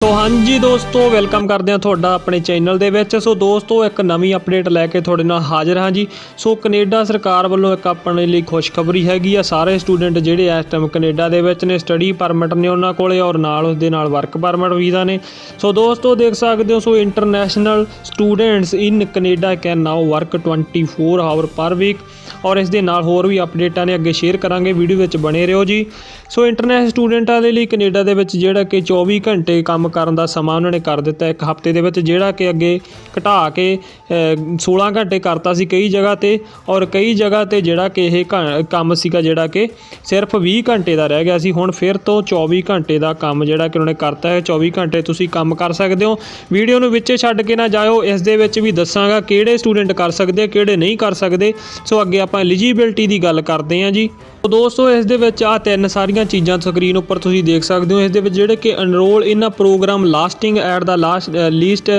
ਸੋ ਹਾਂਜੀ ਦੋਸਤੋ, ਵੈਲਕਮ ਕਰਦੇ ਹਾਂ ਤੁਹਾਡਾ ਆਪਣੇ ਚੈਨਲ ਦੇ ਵਿੱਚ। ਸੋ ਦੋਸਤੋ, ਇੱਕ ਨਵੀਂ ਅਪਡੇਟ ਲੈ ਕੇ ਤੁਹਾਡੇ ਨਾਲ ਹਾਜ਼ਰ ਹਾਂ ਜੀ। ਸੋ ਕੈਨੇਡਾ ਸਰਕਾਰ ਵੱਲੋਂ ਇੱਕ ਆਪਣੇ ਲਈ ਖੁਸ਼ਖਬਰੀ ਹੈਗੀ ਆ। ਸਾਰੇ ਸਟੂਡੈਂਟ ਜਿਹੜੇ ਇਸ ਟਾਈਮ ਕੈਨੇਡਾ ਦੇ ਵਿੱਚ ਨੇ ਸਟੱਡੀ ਪਰਮਿਟ ਨੇ ਉਹਨਾਂ ਕੋਲੇ ਔਰ ਨਾਲ ਉਸ ਦੇ ਨਾਲ ਵਰਕ ਪਰਮਿਟ ਵੀਜ਼ਾ ਨੇ। ਸੋ ਦੋਸਤੋ, ਦੇਖ ਸਕਦੇ ਹੋ, so international students in Canada can now work 24 hour per week ਔਰ ਇਸ ਦੇ ਨਾਲ ਹੋਰ ਵੀ ਅਪਡੇਟਾਂ ਨੇ ਅੱਗੇ ਸ਼ੇਅਰ ਕਰਾਂਗੇ ਵੀਡੀਓ ਵਿੱਚ ਬਣੇ ਰਹੋ ਜੀ। ਸੋ ਇੰਟਰਨੈਸ਼ਨਲ ਸਟੂਡੈਂਟਾਂ ਦੇ ਲਈ ਕੈਨੇਡਾ ਦੇ ਵਿੱਚ ਜਿਹੜਾ ਕਿ 24 ਘੰਟੇ ਕੰਮ ਕਰਨ ਦਾ ਸਮਾਂ ਉਹਨਾਂ ਨੇ ਕਰ ਦਿੱਤਾ ਇੱਕ ਹਫ਼ਤੇ ਦੇ ਵਿੱਚ ਜਿਹੜਾ ਕਿ ਅੱਗੇ ਘਟਾ ਕੇ ਅ, 16 ਘੰਟੇ ਕਰਤਾ ਸੀ ਕਈ ਜਗ੍ਹਾ ਤੇ ਔਰ ਕਈ ਜਗ੍ਹਾ ਤੇ ਜਿਹੜਾ ਕਿ ਇਹ ਘ- ਕੰਮ ਸੀਗਾ ਜਿਹੜਾ ਕਿ ਸਿਰਫ 20 ਘੰਟੇ ਦਾ ਰਹਿ ਗਿਆ ਸੀ। ਹੁਣ ਫਿਰ ਤੋਂ 24 ਘੰਟੇ ਦਾ ਕੰਮ ਜਿਹੜਾ ਕਿ ਉਹਨਾਂ ਨੇ ਕਰਤਾ ਹੈ। 24 ਘੰਟੇ ਤੁਸੀਂ ਕੰਮ ਕਰ ਸਕਦੇ ਹੋ। ਵੀਡੀਓ ਨੂੰ ਵਿੱਚੇ ਛੱਡ ਕੇ ਨਾ ਜਾਇਓ। ਇਸ ਦੇ ਵਿੱਚ ਵੀ ਦੱਸਾਂਗਾ ਕਿਹੜੇ ਸਟੂਡੈਂਟ ਕਰ ਸਕਦੇ ਆ ਕਿਹੜੇ ਨਹੀਂ ਕਰ ਸਕਦੇ। ਸੋ ਅੱਗੇ ਆਪਾਂ ਐਲੀਜੀਬਿਲਟੀ ਦੀ ਗੱਲ ਕਰਦੇ ਹਾਂ ਜੀ। ਤੋ ਦੋਸਤੋ, ਇਸ ਦੇ ਵਿੱਚ ਆ ਤਿੰਨ ਸਾਰੀਆਂ ਚੀਜ਼ਾਂ ਸਕਰੀਨ ਉੱਪਰ ਤੁਸੀਂ ਦੇਖ ਸਕਦੇ ਹੋ। ਇਸ ਦੇ ਵਿੱਚ ਜਿਹੜੇ ਕਿ enrol in a program lasting at the last least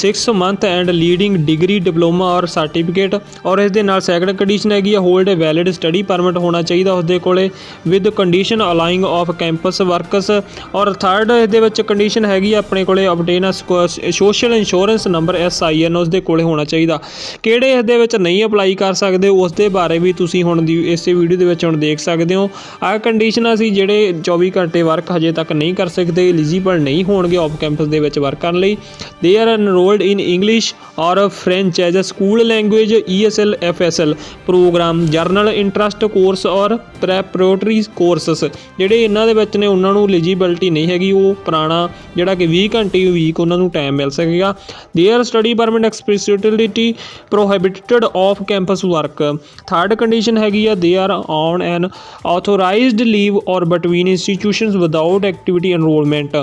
6 month and leading degree diploma or certificate ਔਰ ਇਸ ਦੇ ਨਾਲ ਸੈਕੰਡ ਕੰਡੀਸ਼ਨ ਹੈਗੀ ਆ hold a valid study permit ਹੋਣਾ ਚਾਹੀਦਾ ਉਸ ਦੇ ਕੋਲੇ with condition allowing off campus works ਔਰ ਥਰਡ ਇਸ ਦੇ ਵਿੱਚ ਕੰਡੀਸ਼ਨ ਹੈਗੀ ਆ, ਆਪਣੇ ਕੋਲੇ obtain social insurance number and ਉਸ ਦੇ ਕੋਲੇ ਹੋਣਾ ਚਾਹੀਦਾ। ਕਿਹੜੇ ਇਸ ਦੇ ਵਿੱਚ ਨਹੀਂ ਅਪਲਾਈ ਕਰ ਸਕਦੇ, ਉਸ ਦੇ ਬਾਰੇ ਵੀ ਤੁਸੀਂ ਹੁਣ ਦੀ, ਇਸੇ ਵੀਡੀਓ ਦੇ ਵਿੱਚ ਹੁਣ ਦੇਖ ਸਕਦੇ ਹੋ। ਆਹ ਕੰਡੀਸ਼ਨਾਂ ਸੀ ਜਿਹੜੇ 24 ਘੰਟੇ ਵਰਕ ਹਜੇ ਤੱਕ ਨਹੀਂ ਕਰ ਸਕਦੇ ਐਲੀਜੀਬਲ ਨਹੀਂ ਹੋਣਗੇ ਆਫ ਕੈਂਪਸ ਦੇ ਵਿੱਚ ਵਰਕ ਕਰਨ ਲਈ। They are enrolled in English or French as a school language ESL FSL program general interest course or preparatory courses ਜਿਹੜੇ ਇਹਨਾਂ ਦੇ ਵਿੱਚ ਨੇ, ਉਹਨਾਂ ਨੂੰ ਐਲੀਜੀਬਿਲਟੀ ਨਹੀਂ ਹੈਗੀ, ਉਹ ਪੁਰਾਣਾ ਜਿਹੜਾ ਕਿ 20 ਘੰਟੇ ਵੀਕ ਉਹਨਾਂ ਨੂੰ ਟਾਈਮ ਮਿਲ ਸਕੇਗਾ। Their study permit expressibility prohibited off campus work third condition ਹੈਗੀ ਆ they are on an authorised leave or between institutions without activity enrolment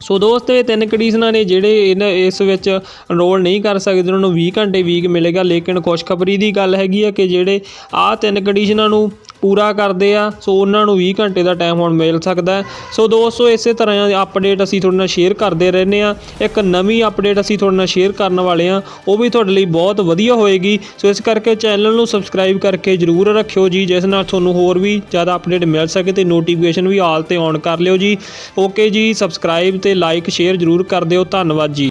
so ਦੋਸਤੋ, ਇਹ ਤਿੰਨ ਕੰਡੀਸ਼ਨਾਂ ਨੇ ਜਿਹੜੇ ਇਹਨਾਂ ਇਸ ਵਿੱਚ ਐਨਰੋਲ ਨਹੀਂ ਕਰ ਸਕਦੇ, ਉਹਨਾਂ ਨੂੰ 20 ਘੰਟੇ ਵੀਕ ਮਿਲੇਗਾ। ਲੇਕਿਨ ਖੁਸ਼ਖਬਰੀ ਦੀ ਗੱਲ ਹੈਗੀ ਆ ਕਿ ਜਿਹੜੇ ਆਹ ਤਿੰਨ ਕੰਡੀਸ਼ਨਾਂ ਨੂੰ ਪੂਰਾ ਕਰਦੇ ਆ, ਸੋ ਉਹਨਾਂ ਨੂੰ 20 ਘੰਟੇ ਦਾ ਟਾਈਮ ਹੁਣ ਮਿਲ ਸਕਦਾ ਸੋ ਦੋਸਤੋ, ਇਸੇ ਤਰ੍ਹਾਂ ਦੀ ਅਪਡੇਟ ਅਸੀਂ ਤੁਹਾਡੇ ਨਾਲ ਸ਼ੇਅਰ ਕਰਦੇ ਰਹਿੰਦੇ ਆ ਇੱਕ ਨਵੀਂ ਅਪਡੇਟ ਅਸੀਂ ਤੁਹਾਡੇ ਨਾਲ ਸ਼ੇਅਰ ਕਰਨ ਵਾਲੇ ਆ ਉਹ ਵੀ ਤੁਹਾਡੇ ਲਈ ਬਹੁਤ ਵਧੀਆ ਹੋਏਗੀ। ਸੋ ਇਸ ਕਰਕੇ ਚੈਨਲ ਨੂੰ ਸਬਸਕ੍ਰਾਈਬ ਕਰਕੇ ਜਰੂਰ ਰੱਖਿਓ ਜੀ, ਜਿਸ ਨਾਲ ਤੁਹਾਨੂੰ ਹੋਰ ਵੀ ਜ਼ਿਆਦਾ ਅਪਡੇਟ ਮਿਲ ਸਕੇ ਤੇ ਨੋਟੀਫਿਕੇਸ਼ਨ ਵੀ ਆਲ ਤੇ ਔਨ ਕਰ ਲਿਓ ਜੀ। ਓਕੇ ਜੀ ਸਬਸਕ੍ਰਾਈਬ ਤੇ ਲਾਈਕ ਸ਼ੇਅਰ ਜਰੂਰ ਕਰ ਦਿਓ। ਧੰਨਵਾਦ ਜੀ।